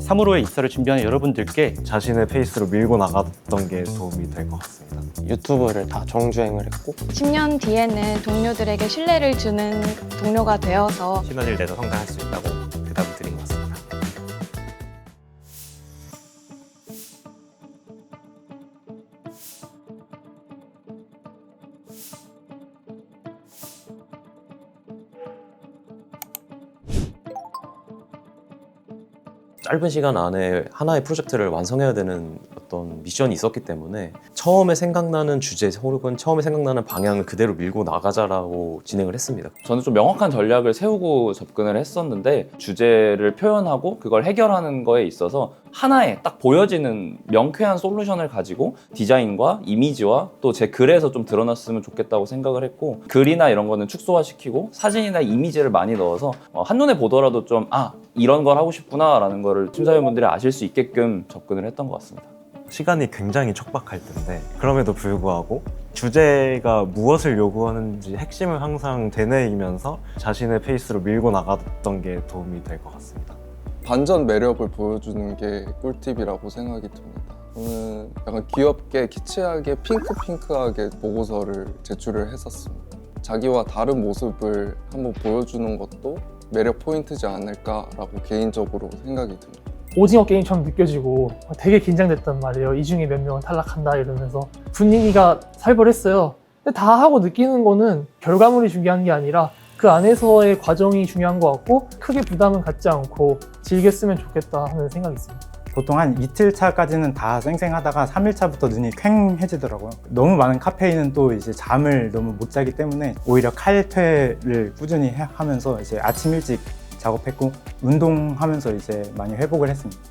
3호로의 입사를 준비하는 여러분들께 자신의 페이스로 밀고 나갔던 게 도움이 될 것 같습니다. 유튜브를 다 정주행을 했고 10년 뒤에는 동료들에게 신뢰를 주는 동료가 되어서 시너지를 내서 성장할 수 있다고 짧은 시간 안에 하나의 프로젝트를 완성해야 되는 어떤 미션이 있었기 때문에 처음에 생각나는 주제 혹은 처음에 생각나는 방향을 그대로 밀고 나가자라고 진행을 했습니다. 저는 좀 명확한 전략을 세우고 접근을 했었는데 주제를 표현하고 그걸 해결하는 거에 있어서 하나의 딱 보여지는 명쾌한 솔루션을 가지고 디자인과 이미지와 또 제 글에서 좀 드러났으면 좋겠다고 생각을 했고 글이나 이런 거는 축소화시키고 사진이나 이미지를 많이 넣어서 어, 한눈에 보더라도 좀 아 이런 걸 하고 싶구나라는 거를 심사위원분들이 아실 수 있게끔 접근을 했던 것 같습니다. 시간이 굉장히 촉박할 텐데 그럼에도 불구하고 주제가 무엇을 요구하는지 핵심을 항상 되뇌이면서 자신의 페이스로 밀고 나갔던 게 도움이 될 것 같습니다. 반전 매력을 보여주는 게 꿀팁이라고 생각이 듭니다. 저는 약간 귀엽게 키치하게 핑크핑크하게 보고서를 제출을 했었습니다. 자기와 다른 모습을 한번 보여주는 것도 매력 포인트지 않을까라고 개인적으로 생각이 듭니다. 오징어 게임처럼 느껴지고 되게 긴장됐단 말이에요. 이 중에 몇 명은 탈락한다 이러면서 분위기가 살벌했어요. 근데 다 하고 느끼는 거는 결과물이 중요한 게 아니라 그 안에서의 과정이 중요한 것 같고 크게 부담은 갖지 않고 즐겼으면 좋겠다 하는 생각이 있습니다. 보통 한 이틀 차까지는 다 쌩쌩하다가 3일 차부터 눈이 퀭해지더라고요. 너무 많은 카페인은 또 이제 잠을 너무 못 자기 때문에 오히려 칼퇴를 꾸준히 해- 하면서 이제 아침 일찍 작업했고 운동하면서 이제 많이 회복을 했습니다.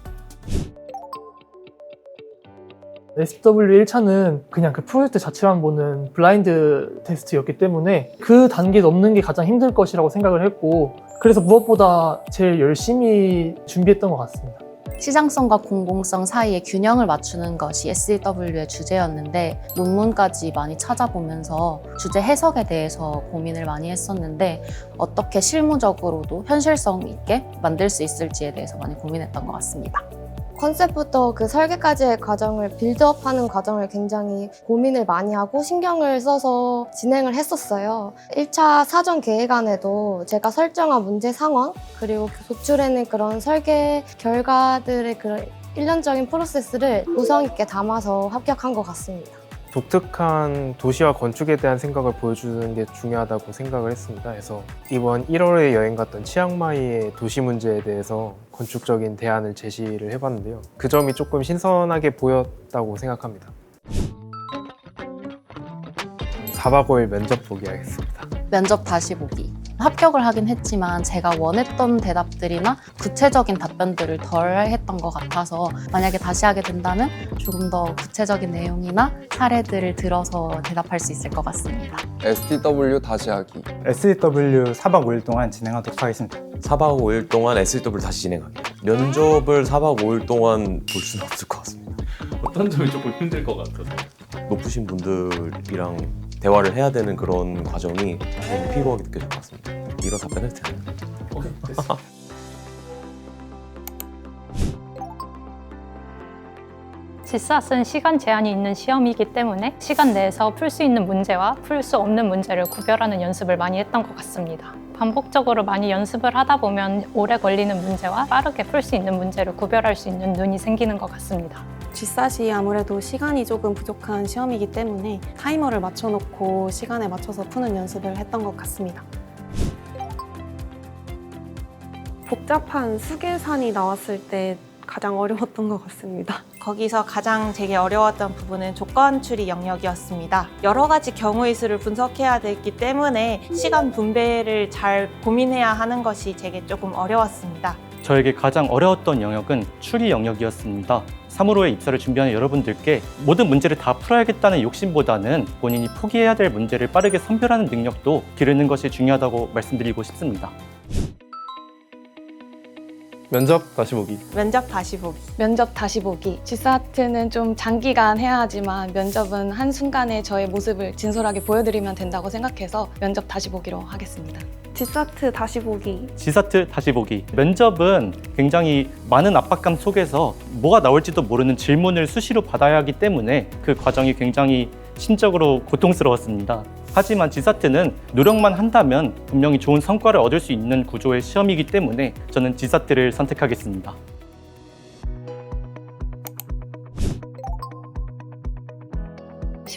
SW 1차는 그냥 그 프로젝트 자체만 보는 블라인드 테스트였기 때문에 그 단계 넘는 게 가장 힘들 것이라고 생각을 했고 그래서 무엇보다 제일 열심히 준비했던 것 같습니다. 시장성과 공공성 사이의 균형을 맞추는 것이 SEW의 주제였는데 논문까지 많이 찾아보면서 주제 해석에 대해서 고민을 많이 했었는데 어떻게 실무적으로도 현실성 있게 만들 수 있을지에 대해서 많이 고민했던 것 같습니다. 컨셉부터 그 설계까지의 과정을 빌드업하는 과정을 굉장히 고민을 많이 하고 신경을 써서 진행을 했었어요. 1차 사전 계획안에도 제가 설정한 문제 상황 그리고 도출해낸 그런 설계 결과들의 그런 일련적인 프로세스를 구성 있게 담아서 합격한 것 같습니다. 독특한 도시와 건축에 대한 생각을 보여주는 게 중요하다고 생각을 했습니다. 그래서 이번 1월에 여행 갔던 치앙마이의 도시 문제에 대해서 건축적인 대안을 제시를 해봤는데요. 그 점이 조금 신선하게 보였다고 생각합니다. 4박 5일 면접 보기 하겠습니다. 면접 다시 보기. 합격을 하긴 했지만 제가 원했던 대답들이나 구체적인 답변들을 덜 했던 것 같아서 만약에 다시 하게 된다면 조금 더 구체적인 내용이나 사례들을 들어서 대답할 수 있을 것 같습니다. STW 다시 하기. SW 4박 5일 동안 진행하도록 하겠습니다. 4박 5일 동안 SEW를 다시 진행하기. 면접을 4박 5일 동안 볼 수는 없을 것 같습니다. 어떤 점이 조금 힘들 것 같아서 높으신 분들이랑 대화를 해야 되는 그런 과정이 너무 피로하게 느껴질 것 같습니다. 이런 답변 해도 되나요? 오케이 됐어. 지사스는 시간 제한이 있는 시험이기 때문에 시간 내에서 풀 수 있는 문제와 풀 수 없는 문제를 구별하는 연습을 많이 했던 것 같습니다. 반복적으로 많이 연습을 하다 보면 오래 걸리는 문제와 빠르게 풀 수 있는 문제를 구별할 수 있는 눈이 생기는 것 같습니다. G샷이 아무래도 시간이 조금 부족한 시험이기 때문에 타이머를 맞춰놓고 시간에 맞춰서 푸는 연습을 했던 것 같습니다. 복잡한 수계산이 나왔을 때 가장 어려웠던 것 같습니다. 거기서 가장 제게 어려웠던 부분은 조건 추리 영역이었습니다. 여러 가지 경우의 수를 분석해야 되기 때문에 시간 분배를 잘 고민해야 하는 것이 제게 조금 어려웠습니다. 저에게 가장 어려웠던 영역은 추리 영역이었습니다. 3호로의 입사를 준비하는 여러분들께 모든 문제를 다 풀어야겠다는 욕심보다는 본인이 포기해야 될 문제를 빠르게 선별하는 능력도 기르는 것이 중요하다고 말씀드리고 싶습니다. 면접 다시 보기. 면접 다시 보기. 면접 다시 보기. G사트는 좀 장기간 해야 하지만 면접은 한순간에 저의 모습을 진솔하게 보여드리면 된다고 생각해서 면접 다시 보기로 하겠습니다. 지사트 다시 보기. 지사트 다시 보기. 면접은 굉장히 많은 압박감 속에서 뭐가 나올지도 모르는 질문을 수시로 받아야 하기 때문에 그 과정이 굉장히 심적으로 고통스러웠습니다. 하지만 지사트는 노력만 한다면 분명히 좋은 성과를 얻을 수 있는 구조의 시험이기 때문에 저는 지사트를 선택하겠습니다.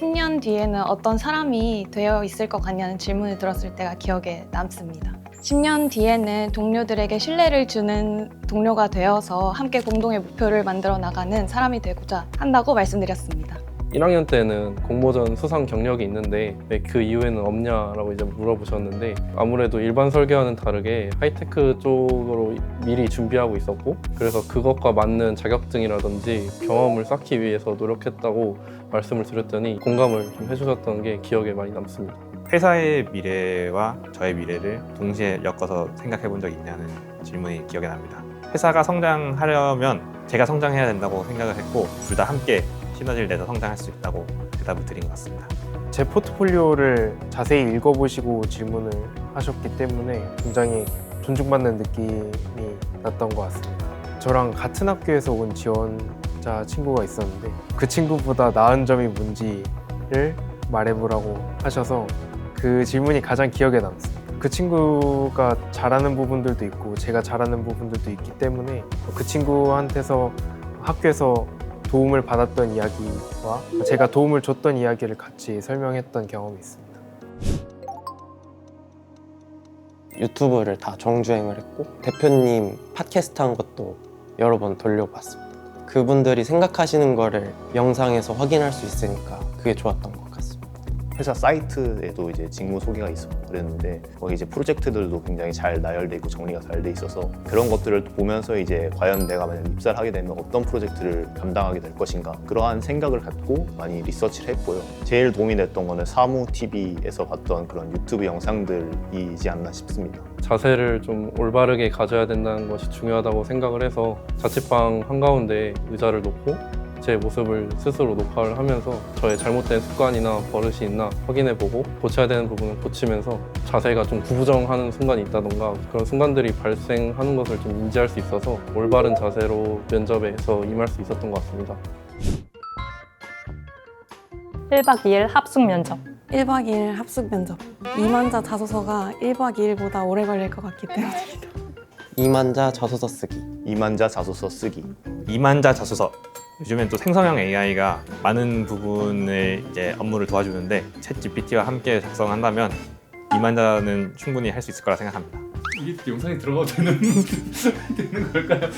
십년 뒤에는 어떤 사람이 되어 있을 것 같냐는 질문을 들었을 때가 기억에 남습니다. 10년 뒤에는 동료들에게 신뢰를 주는 동료가 되어서 함께 공동의 목표를 만들어 나가는 사람이 되고자 한다고 말씀드렸습니다. 1학년 때는 공모전 수상 경력이 있는데 왜 그 이후에는 없냐라고 이제 물어보셨는데 아무래도 일반 설계와는 다르게 하이테크 쪽으로 미리 준비하고 있었고 그래서 그것과 맞는 자격증이라든지 경험을 쌓기 위해서 노력했다고 말씀을 드렸더니 공감을 좀 해주셨던 게 기억에 많이 남습니다. 회사의 미래와 저의 미래를 동시에 엮어서 생각해 본 적이 있냐는 질문이 기억에 납니다. 회사가 성장하려면 제가 성장해야 된다고 생각을 했고 둘 다 함께 시너지를 내서 성장할 수 있다고 대답을 드린 것 같습니다. 제 포트폴리오를 자세히 읽어보시고 질문을 하셨기 때문에 굉장히 존중받는 느낌이 났던 것 같습니다. 저랑 같은 학교에서 온 지원자 친구가 있었는데 그 친구보다 나은 점이 뭔지를 말해보라고 하셔서 그 질문이 가장 기억에 남습니다. 그 친구가 잘하는 부분들도 있고 제가 잘하는 부분들도 있기 때문에 그 친구한테서 학교에서 도움을 받았던 이야기와 제가 도움을 줬던 이야기를 같이 설명했던 경험이 있습니다. 유튜브를 다 정주행을 했고 대표님 팟캐스트 한 것도 여러 번 돌려봤습니다. 그분들이 생각하시는 거를 영상에서 확인할 수 있으니까 그게 좋았던 것 같습니다. 회사 사이트에도 이제 직무 소개가 있었고 그랬는데 거기 이제 프로젝트들도 굉장히 잘 나열돼 있고 정리가 잘 돼 있어서 그런 것들을 보면서 이제 과연 내가 만약 입사를 하게 되면 어떤 프로젝트를 감당하게 될 것인가 그러한 생각을 갖고 많이 리서치를 했고요. 제일 도움이 됐던 거는 사무 TV에서 봤던 그런 유튜브 영상들이지 않나 싶습니다. 자세를 좀 올바르게 가져야 된다는 것이 중요하다고 생각을 해서 자취방 한가운데 의자를 놓고 제 모습을 스스로 녹화를 하면서 저의 잘못된 습관이나 버릇이 있나 확인해보고 고쳐야 되는 부분을 고치면서 자세가 좀 구부정하는 순간이 있다던가 그런 순간들이 발생하는 것을 좀 인지할 수 있어서 올바른 자세로 면접에서 임할 수 있었던 것 같습니다. 1박 2일 합숙 면접. 1박 2일 합숙 면접. 이만자 자소서가 1박 2일보다 오래 걸릴 것 같기 때문입니다. 이만자 자소서 쓰기. 이만자 자소서 쓰기. 이만자 자소서. 요즘엔 또 생성형 AI가 많은 부분을 이제 업무를 도와주는데 챗 GPT와 함께 작성한다면 이만자는 충분히 할 수 있을 거라 생각합니다. 이게 영상에 들어가도 되는 되는 걸까요?